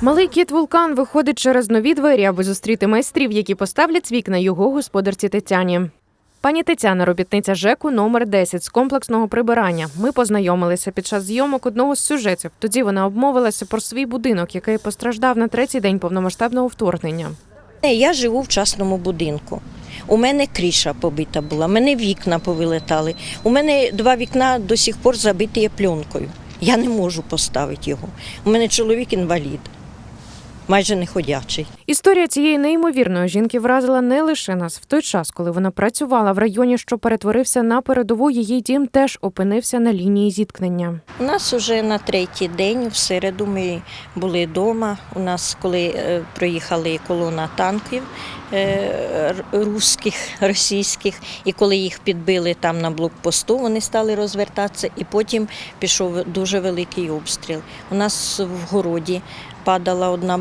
Малий кіт вулкан виходить через нові двері, аби зустріти майстрів, які поставлять вікна його господарці Тетяні. Пані Тетяна, робітниця ЖЕКу номер 10 з комплексного прибирання. Ми познайомилися під час зйомок одного з сюжетів. Тоді вона обмовилася про свій будинок, який постраждав на третій день повномасштабного вторгнення. Е, Я живу в частному будинку. У мене кріша побита була, мене вікна повилетали. У мене два вікна до сих пор забиті є пленкою. Я не можу поставити його. У мене чоловік інвалід, майже не ходячий. Історія цієї неймовірної жінки вразила не лише нас в той час, коли вона працювала в районі, що перетворився на передову. Її дім теж опинився на лінії зіткнення. У нас вже на третій день, в середу, ми були вдома. У нас, коли е, проїхали колона танків е, р- руських, російських, і коли їх підбили там на блокпосту, вони стали розвертатися, і потім пішов дуже великий обстріл. У нас в городі падала одна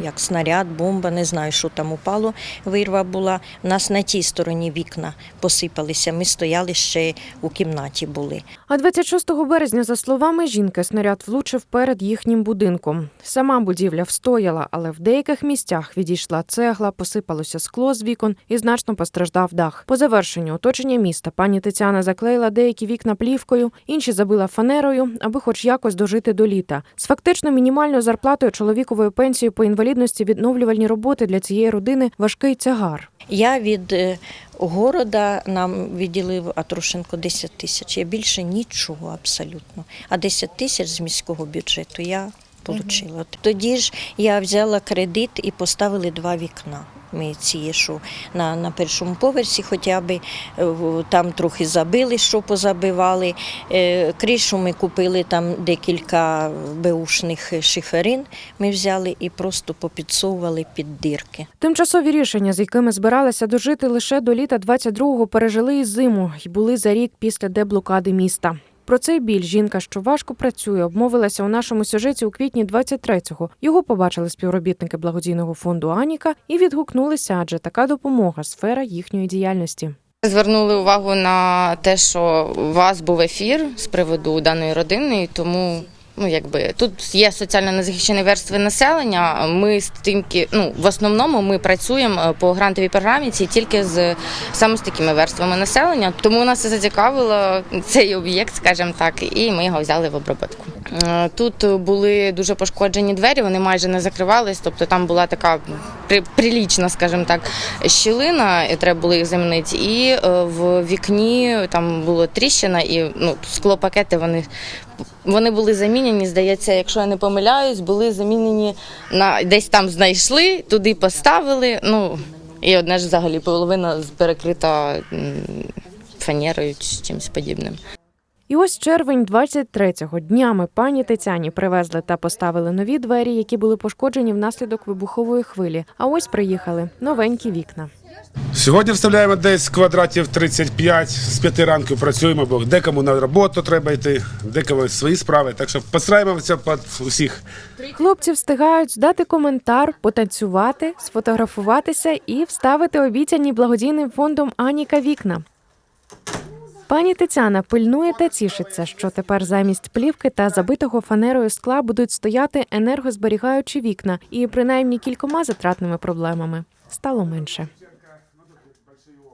як снаряд, бомба, не знаю, що там упало. Вирва була. У нас на тій стороні вікна посипалися. Ми стояли ще у кімнаті були. А 26 березня, за словами жінки, снаряд влучив перед їхнім будинком. Сама будівля встояла, але в деяких місцях відійшла цегла, посипалося скло з вікон і значно постраждав дах. По завершенню оточення міста пані Тетяна заклеїла деякі вікна плівкою, інші забила фанерою, аби хоч якось дожити до літа. З фактично мінімальною зарплатою чоловіковою пенсією по інвалідності відновлювальні роботи для цієї родини важкий тягар. Я від е, города нам відділив Атрушенко 10 тисяч. Я більше нічого абсолютно. А 10 тисяч з міського бюджету я отримала. Тоді ж я взяла кредит і поставили два вікна. Ми ці, що на, на першому поверсі хоча б е, там трохи забили, що позабивали. Е, Кришу ми купили там декілька беушних шиферин. Ми взяли і просто попідсовували під дирки. Тимчасові рішення, з якими збиралися дожити лише до літа 22-го, пережили і зиму і були за рік після деблокади міста. Про цей біль жінка, що важко працює, обмовилася у нашому сюжеті у квітні 23-го. Його побачили співробітники благодійного фонду Аніка і відгукнулися, адже така допомога сфера їхньої діяльності. Звернули увагу на те, що у вас був ефір з приводу даної родини, тому ну якби тут є соціально незахищені верстви населення. Ми з тим, ну в основному ми працюємо е, по грантовій програмі ці тільки з саме з такими верствами населення. Тому нас зацікавило цей об'єкт, скажімо так, і ми його взяли в обробітку. Е, Тут були дуже пошкоджені двері, вони майже не закривались, тобто там була така при- прилічна, скажімо так, щілина, і треба було їх замінити. І е, в вікні там було тріщина, і ну, склопакети вони, вони були замінені, здається, якщо я не помиляюсь, були замінені на десь там знайшли, туди поставили. Ну і одне ж взагалі половина перекрита фанерою чи чимось подібним. І ось червень 23-го днями пані Тетяні привезли та поставили нові двері, які були пошкоджені внаслідок вибухової хвилі. А ось приїхали новенькі вікна. Сьогодні вставляємо десь квадратів 35, з 5 ранку працюємо, бо декому на роботу треба йти, декому свої справи. Так що підстраюємося під усіх. Хлопці встигають здати коментар, потанцювати, сфотографуватися і вставити обіцяні благодійним фондом Аніка вікна. Пані Тетяна пильнує та тішиться, що тепер замість плівки та забитого фанерою скла будуть стояти енергозберігаючі вікна, і принаймні кількома затратними проблемами стало менше.